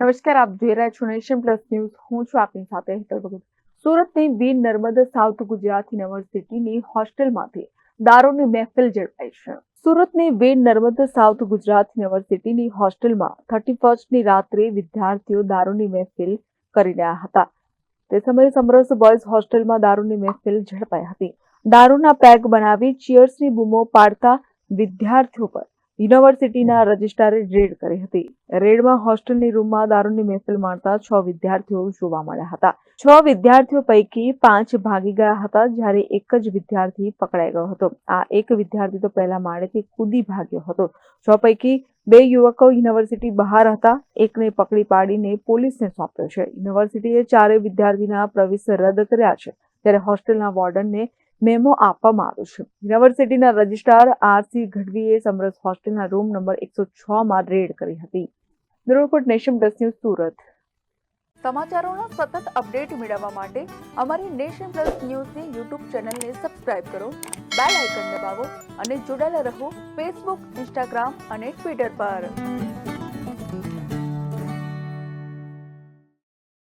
નમસ્કાર, આપ જોઈ રહ્યા છો નેશન પ્લસ ન્યૂઝ. હું છું આપની સાથે હેતલ ભગત. સુરતની વીર નર્મદ સાઉથ ગુજરાત યુનિવર્સિટીની હોસ્ટેલમાંથી દારૂની મહેફિલ ઝડપાઈ છે. સુરતની વીર નર્મદ સાઉથ ગુજરાત યુનિવર્સિટીની હોસ્ટેલમાં થર્ટી ફર્સ્ટની રાત્રે વિદ્યાર્થીઓ દારૂની મહેફિલ કરી રહ્યા હતા. તે સમયે સમરસ બોયઝ હોસ્ટેલમાં દારૂની મહેફિલ ઝડપાઈ હતી. દારૂના પેક બનાવી ચીયર્સની બૂમો પાડતા વિદ્યાર્થીઓ પર યુનિવર્સિટીના રજિસ્ટ્રારે રેડ કરી હતી. રેડમાં હોસ્ટેલની રૂમમાં દારૂની મહેફિલ માણતા છ વિદ્યાર્થીઓ જોવા મળ્યા હતા. છ વિદ્યાર્થીઓ પૈકી પાંચ ભાગી ગયા હતા જ્યારે એક જ વિદ્યાર્થી પકડાઈ ગયો હતો. આ એક વિદ્યાર્થી તો પહેલા માળેથી કૂદી ભાગ્યો હતો. છ પૈકી બે યુવકો યુનિવર્સિટી બહાર હતા. એકને પકડી પાડીને પોલીસને સોંપ્યો છે. યુનિવર્સિટીએ ચારેય વિદ્યાર્થીના પ્રવેશ રદ કર્યા છે. ત્યારે હોસ્ટેલના વોર્ડનને મેમો આપવામાં આવ્યો છે. યુનિવર્સિટીના રજિસ્ટ્રાર આરસી ગઢવીએ સમરસ હોસ્ટેલના રૂમ નંબર એકસો છ માં રેડ કરી હતી. Bureau nation plus news Surat. સમાચારોના સતત અપડેટ મેળવવા માટે અમારી નેશન પ્લસ ન્યૂઝની યુટ્યુબ ચેનલને સબસ્ક્રાઇબ કરો, બેલ આઇકન દબાવો અને જોડાયેલા રહો ફેસબુક, ઇન્સ્ટાગ્રામ અને ટ્વિટર પર.